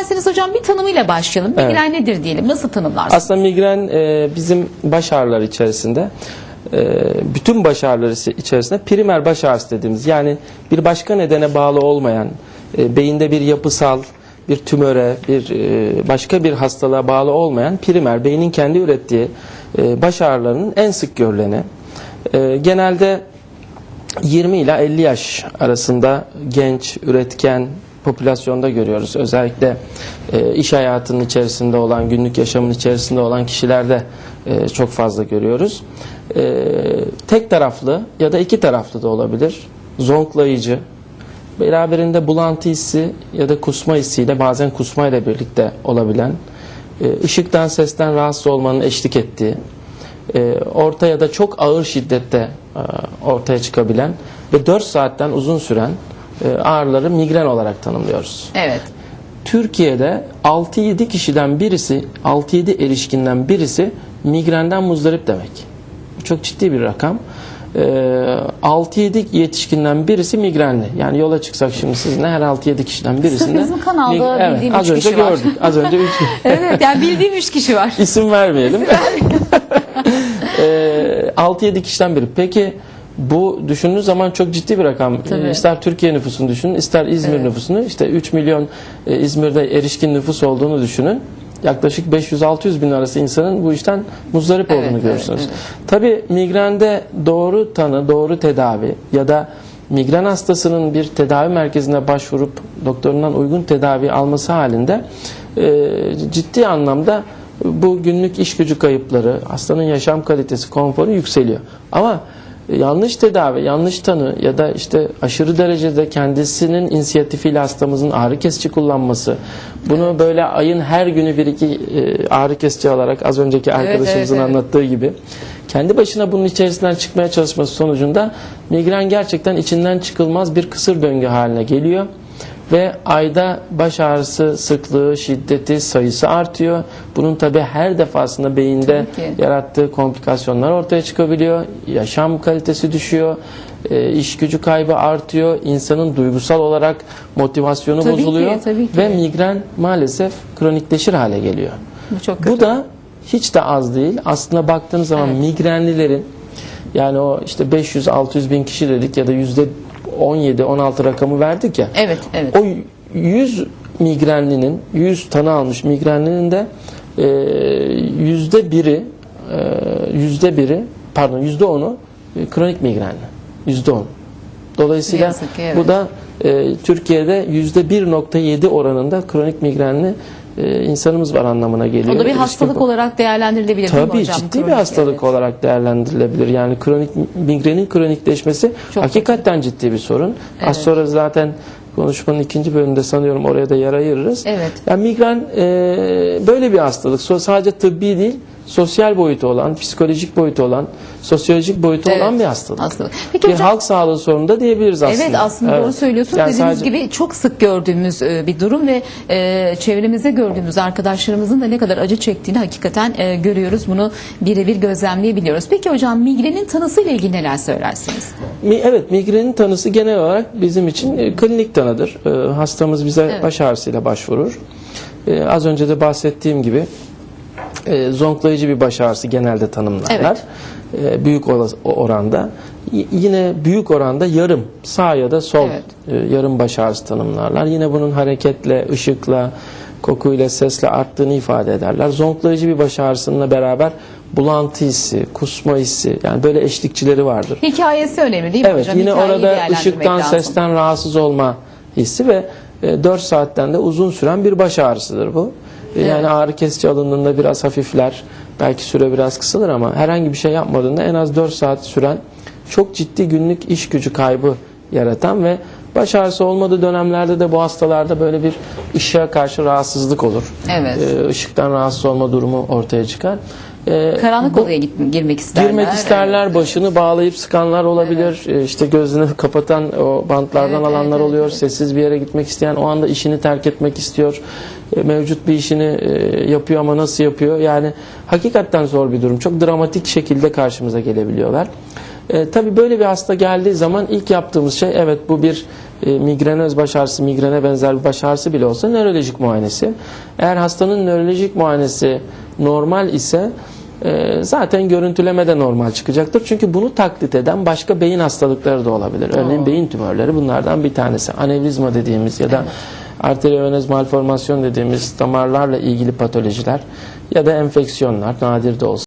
İsterseniz hocam bir tanımıyla başlayalım. Migren nedir diyelim. Nasıl tanımlarsınız? Aslında migren e, bizim baş ağrıları içerisinde e, bütün baş ağrıları içerisinde primer baş ağrısı dediğimiz yani bir başka nedene bağlı olmayan e, beyinde bir yapısal bir tümöre bir e, başka bir hastalığa bağlı olmayan primer beynin kendi ürettiği baş ağrılarının en sık görüleni genelde 20 ila 50 yaş arasında genç, üretken popülasyonda görüyoruz. Özellikle e, iş hayatının içerisinde olan, günlük yaşamın içerisinde olan kişilerde e, çok fazla görüyoruz. E, tek taraflı ya da iki taraflı da olabilir. Zonklayıcı, beraberinde bulantı hissi ya da kusma hissiyle bazen kusmayla birlikte olabilen, e, ışıktan, sesten rahatsız olmanın eşlik ettiği, e, orta ya da çok ağır şiddette e, ortaya çıkabilen ve 4 saatten uzun süren ağrıları migren olarak tanımlıyoruz. Evet. Türkiye'de 6-7 kişiden birisi, 6-7 erişkinden birisi migrenden muzdarip demek. Bu çok ciddi bir rakam. Ee, 6-7 yetişkinden birisi migrenli. Yani yola çıksak şimdi sizinle her 6-7 kişiden birisinde. bizim kanalda evet, bildiğim az üç önce kişi var. gördük. Az önce 3 Evet yani bildiğim üç kişi var. İsim vermeyelim. Ee, 6-7 kişiden biri. Peki bu düşündüğünüz zaman çok ciddi bir rakam. Tabii. Ee, İster Türkiye nüfusunu düşünün, ister İzmir nüfusunu. İşte 3 milyon e, İzmir'de erişkin nüfus olduğunu düşünün. Yaklaşık 500-600 bin arası insanın bu işten muzdarip Evet, olduğunu evet, görürsünüz. evet. Tabii migrende doğru tanı, doğru tedavi ya da migren hastasının bir tedavi merkezine başvurup doktorundan uygun tedavi alması halinde e, ciddi anlamda bu günlük iş gücü kayıpları, hastanın yaşam kalitesi, konforu yükseliyor. Ama yanlış tedavi, yanlış tanı ya da işte aşırı derecede kendisinin inisiyatifiyle hastamızın ağrı kesici kullanması, bunu böyle ayın her günü bir iki e, ağrı kesici alarak az önceki arkadaşımızın evet, evet. anlattığı gibi kendi başına bunun içerisinden çıkmaya çalışması sonucunda migren gerçekten içinden çıkılmaz bir kısır döngü haline geliyor ve ayda baş ağrısı sıklığı, şiddeti, sayısı artıyor. Bunun tabi her defasında beyinde ki. yarattığı komplikasyonlar ortaya çıkabiliyor. Yaşam kalitesi düşüyor. e, iş gücü kaybı artıyor. insanın duygusal olarak motivasyonu Tabii ki, bozuluyor tabii ki. ve migren maalesef kronikleşir hale geliyor. Bu çok kötü. Bu da hiç de az değil. Aslında baktığınız zaman Evet. migrenlilerin yani o işte 500-600 bin kişi dedik ya da yüzde 17-16 rakamı verdik ya. Evet, evet. O 100 migrenlinin 100 tanı almış migrenlinin de e, yüzde biri e, yüzde biri pardon yüzde onu e, kronik migrenli. Yüzde on. Dolayısıyla yazık evet. bu da e, Türkiye'de yüzde 1.7 oranında kronik migrenli e, insanımız var anlamına geliyor. O da bir Erişkin hastalık po- olarak değerlendirilebilir değil mi Tabii hocam? ciddi Kronik, bir hastalık evet. olarak değerlendirilebilir. Yani kronik migrenin kronikleşmesi Çok hakikaten ciddi bir sorun. Evet. Az sonra zaten konuşmanın ikinci bölümünde sanıyorum oraya da yer ayırırız. Evet. Yani migren e, böyle bir hastalık. Sadece tıbbi değil, sosyal boyutu olan, psikolojik boyutu olan, sosyolojik boyutu Evet, olan bir hastalık. hastalık. Peki bir hocam- halk sağlığı sorunu da diyebiliriz aslında. Evet aslında doğru Evet. söylüyorsunuz. Yani Dediğiniz sadece- gibi çok sık gördüğümüz e, bir durum ve e, çevremizde gördüğümüz arkadaşlarımızın da ne kadar acı çektiğini hakikaten e, görüyoruz. Bunu birebir gözlemleyebiliyoruz. Peki hocam migrenin tanısıyla ilgili neler söylersiniz? Evet, migrenin tanısı genel olarak bizim için e, klinik tanıdır. E, hastamız bize Evet. baş ağrısıyla başvurur. E, az önce de bahsettiğim gibi e, zonklayıcı bir baş ağrısı genelde tanımlarlar. E, büyük oranda. Y- yine büyük oranda yarım, sağ ya da sol Evet. e, yarım baş ağrısı tanımlarlar. Yine bunun hareketle, ışıkla, kokuyla, sesle arttığını ifade ederler. Zonklayıcı bir baş ağrısıyla beraber bulantı hissi, kusma hissi yani böyle eşlikçileri vardır. Hikayesi önemli değil mi Evet hocam? yine Hikayeyi orada ışıktan lazım. sesten rahatsız olma hissi ve e, 4 saatten de uzun süren bir baş ağrısıdır bu. E, Yani ağrı kesici alındığında biraz hafifler belki süre biraz kısalır ama herhangi bir şey yapmadığında en az 4 saat süren çok ciddi günlük iş gücü kaybı yaratan ve baş ağrısı olmadığı dönemlerde de bu hastalarda böyle bir ışığa karşı rahatsızlık olur. Evet. E, ışıktan rahatsız olma durumu ortaya çıkar. E, Karanlık bu- odaya git- girmek isterler. Girmek isterler, başını bağlayıp sıkanlar olabilir. Ee, İşte gözünü kapatan o bantlardan Evet, alanlar evet, oluyor. evet. Sessiz bir yere gitmek isteyen o anda işini terk etmek istiyor. Ee, Mevcut bir işini e, yapıyor ama nasıl yapıyor? Yani hakikaten zor bir durum. Çok dramatik şekilde karşımıza gelebiliyorlar. E, tabii böyle bir hasta geldiği zaman ilk yaptığımız şey evet bu bir e, migrenöz baş ağrısı, migrene benzer bir baş ağrısı bile olsa nörolojik muayenesi. Eğer hastanın nörolojik muayenesi normal ise e, zaten görüntüleme de normal çıkacaktır. Çünkü bunu taklit eden başka beyin hastalıkları da olabilir. Örneğin beyin tümörleri bunlardan bir tanesi. Anevrizma dediğimiz ya da arteriovenöz malformasyon dediğimiz damarlarla ilgili patolojiler ya da enfeksiyonlar nadir de olsa